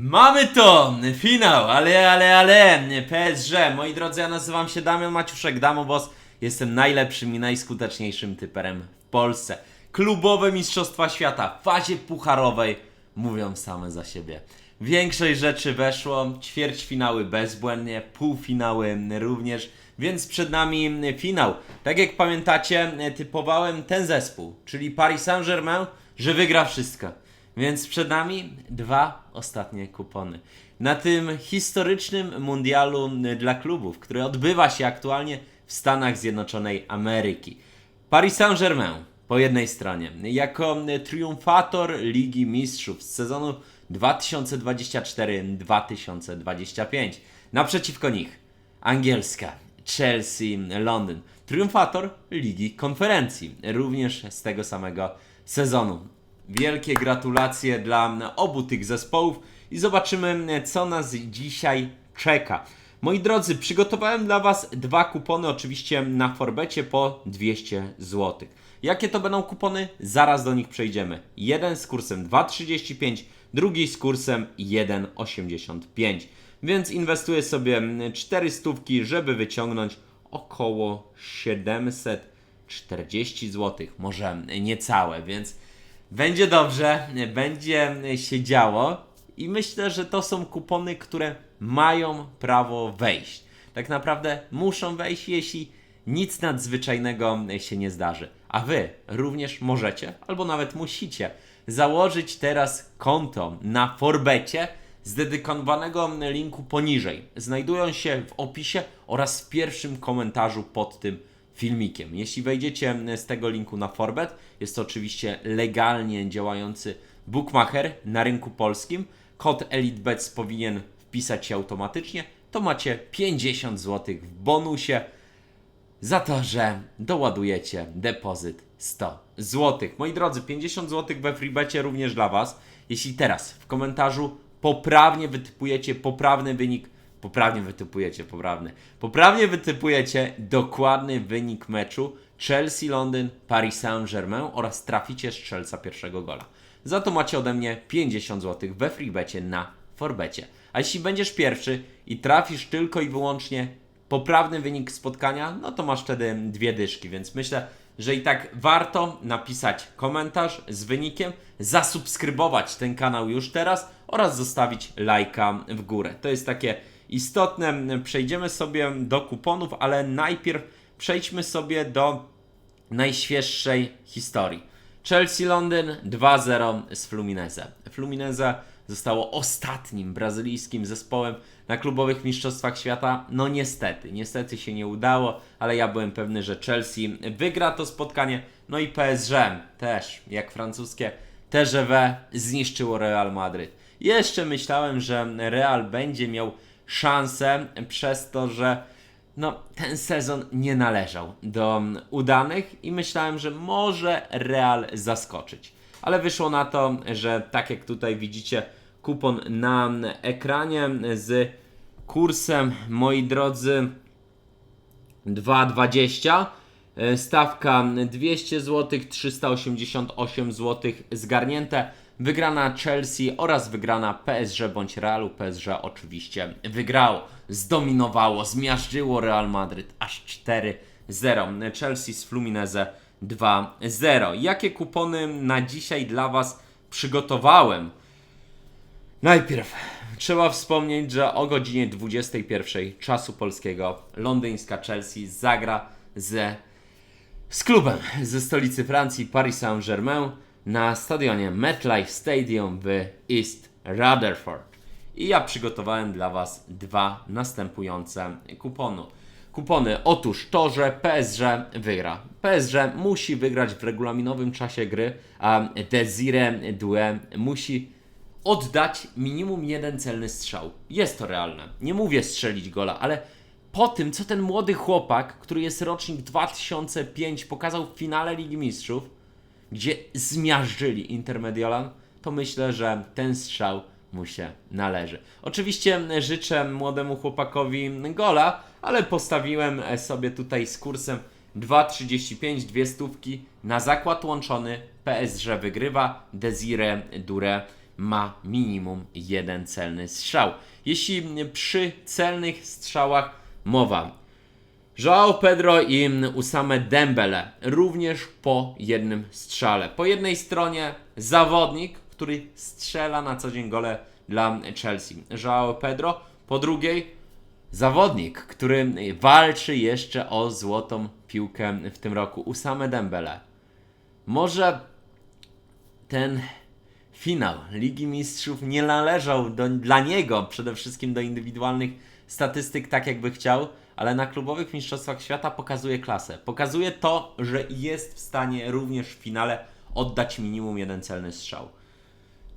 Mamy to! Finał! Ale, ale, ale! PSG! Moi drodzy, ja nazywam się Damian Maciuszek, Damobos. Jestem najlepszym i najskuteczniejszym typerem w Polsce. Klubowe Mistrzostwa Świata w fazie pucharowej mówią same za siebie. Większość rzeczy weszło, ćwierćfinały bezbłędnie, półfinały również, więc przed nami finał. Tak jak pamiętacie, typowałem ten zespół, czyli Paris Saint-Germain, że wygra wszystko. Więc przed nami dwa ostatnie kupony. Na tym historycznym mundialu dla klubów, który odbywa się aktualnie w Stanach Zjednoczonej Ameryki. Paris Saint-Germain po jednej stronie, jako triumfator Ligi Mistrzów z sezonu 2024-2025. Naprzeciwko nich angielska Chelsea Londyn, triumfator Ligi Konferencji, również z tego samego sezonu. Wielkie gratulacje dla obu tych zespołów i zobaczymy, co nas dzisiaj czeka. Moi drodzy, przygotowałem dla Was dwa kupony, oczywiście na Forbecie po 200 zł. Jakie to będą kupony? Zaraz do nich przejdziemy. Jeden z kursem 2,35, drugi z kursem 1,85. Więc inwestuję sobie 4 stówki, żeby wyciągnąć około 740 zł. Może niecałe, więc będzie dobrze, będzie się działo i myślę, że to są kupony, które mają prawo wejść. Tak naprawdę muszą wejść, jeśli nic nadzwyczajnego się nie zdarzy. A wy również możecie, albo nawet musicie, założyć teraz konto na Forbecie z dedykowanego linku poniżej. Znajdują się w opisie oraz w pierwszym komentarzu pod tym filmikiem. Jeśli wejdziecie z tego linku na Forbet, jest to oczywiście legalnie działający bookmacher na rynku polskim. Kod EliteBets powinien wpisać się automatycznie. To macie 50 zł w bonusie za to, że doładujecie depozyt 100 zł. Moi drodzy, 50 zł we freebecie również dla Was. Jeśli teraz w komentarzu poprawnie wytypujecie poprawny wynik, poprawnie wytypujecie poprawny, poprawnie wytypujecie dokładny wynik meczu Chelsea-Londyn, Paris Saint-Germain oraz traficie strzelca pierwszego gola. Za to macie ode mnie 50 zł we freebecie na Forbecie. A jeśli będziesz pierwszy i trafisz tylko i wyłącznie poprawny wynik spotkania, no to masz wtedy dwie dyszki, więc myślę, że i tak warto napisać komentarz z wynikiem, zasubskrybować ten kanał już teraz oraz zostawić lajka w górę. To jest takie istotne. Przejdziemy sobie do kuponów, ale najpierw przejdźmy sobie do najświeższej historii. Chelsea Londyn 2-0 z Fluminense. Fluminense zostało ostatnim brazylijskim zespołem na klubowych mistrzostwach świata. No niestety, niestety się nie udało, ale ja byłem pewny, że Chelsea wygra to spotkanie. No i PSG też, jak francuskie TGV zniszczyło Real Madryt. Jeszcze myślałem, że Real będzie miał szansę przez to, że no, ten sezon nie należał do udanych i myślałem, że może Real zaskoczyć. Ale wyszło na to, że tak jak tutaj widzicie, kupon na ekranie z kursem, moi drodzy, 2,20. E, Stawka 200 zł, 388 zł zgarnięte. Wygrana Chelsea oraz wygrana PSG bądź Realu. PSG oczywiście wygrało, zdominowało, zmiażdżyło Real Madryt aż 4-0. Chelsea z Fluminense 2-0. Jakie kupony na dzisiaj dla Was przygotowałem? Najpierw trzeba wspomnieć, że o godzinie 21 czasu polskiego londyńska Chelsea zagra ze, z klubem ze stolicy Francji Paris Saint-Germain na stadionie MetLife Stadium w East Rutherford. I ja przygotowałem dla Was dwa następujące kupony. Kupony otóż to, że PSG wygra. PSG musi wygrać w regulaminowym czasie gry, a Desire Doué musi oddać minimum jeden celny strzał. Jest to realne. Nie mówię strzelić gola, ale po tym, co ten młody chłopak, który jest rocznik 2005, pokazał w finale Ligi Mistrzów, gdzie zmiażdżyli Intermediolan, to myślę, że ten strzał mu się należy. Oczywiście życzę młodemu chłopakowi gola, ale postawiłem sobie tutaj z kursem 2,35, dwie stówki na zakład łączony. PSG wygrywa, Desire Dure ma minimum jeden celny strzał. Jeśli przy celnych strzałach mowa Joao Pedro i Usame Dembele również po jednym strzale. Po jednej stronie zawodnik, który strzela na co dzień gole dla Chelsea. Joao Pedro. Po drugiej zawodnik, który walczy jeszcze o złotą piłkę w tym roku. Usame Dembele. Może ten finał Ligi Mistrzów nie należał do, dla niego przede wszystkim do indywidualnych statystyk tak jakby chciał, ale na klubowych mistrzostwach świata pokazuje klasę. Pokazuje to, że jest w stanie również w finale oddać minimum jeden celny strzał.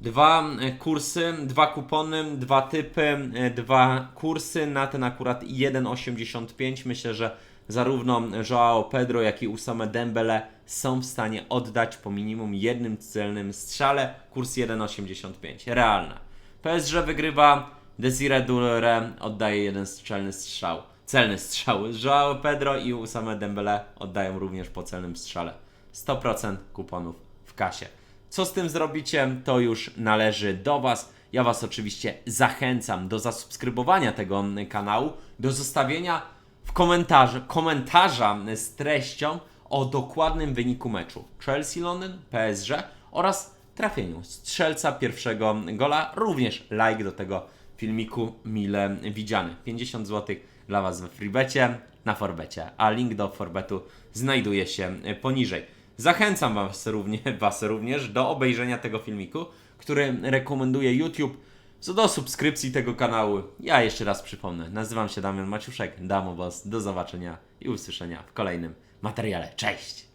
Dwa e, kursy, dwa kupony, dwa typy, e, dwa kursy na ten akurat 1,85. Myślę, że zarówno Joao Pedro, jak i Usame Dembele są w stanie oddać po minimum jednym celnym strzale kurs 1,85. Realne. PSG wygrywa, Desire Dure oddaje jeden strzelny strzał. Celny strzał. Joao Pedro i Usame Dembele oddają również po celnym strzale. 100% kuponów w kasie. Co z tym zrobicie, to już należy do Was. Ja Was oczywiście zachęcam do zasubskrybowania tego kanału, do zostawienia w komentarzu komentarza z treścią o dokładnym wyniku meczu Chelsea Londyn, PSG oraz trafieniu strzelca pierwszego gola. Również like do tego filmiku mile widziany. 50 zł dla Was we freebecie na Forbecie, a link do Forbetu znajduje się poniżej. Zachęcam was również, was również do obejrzenia tego filmiku, który rekomenduje YouTube. Co do subskrypcji tego kanału, ja jeszcze raz przypomnę, nazywam się Damian Maciuszek, Damo Boss, do zobaczenia i usłyszenia w kolejnym materiale. Cześć!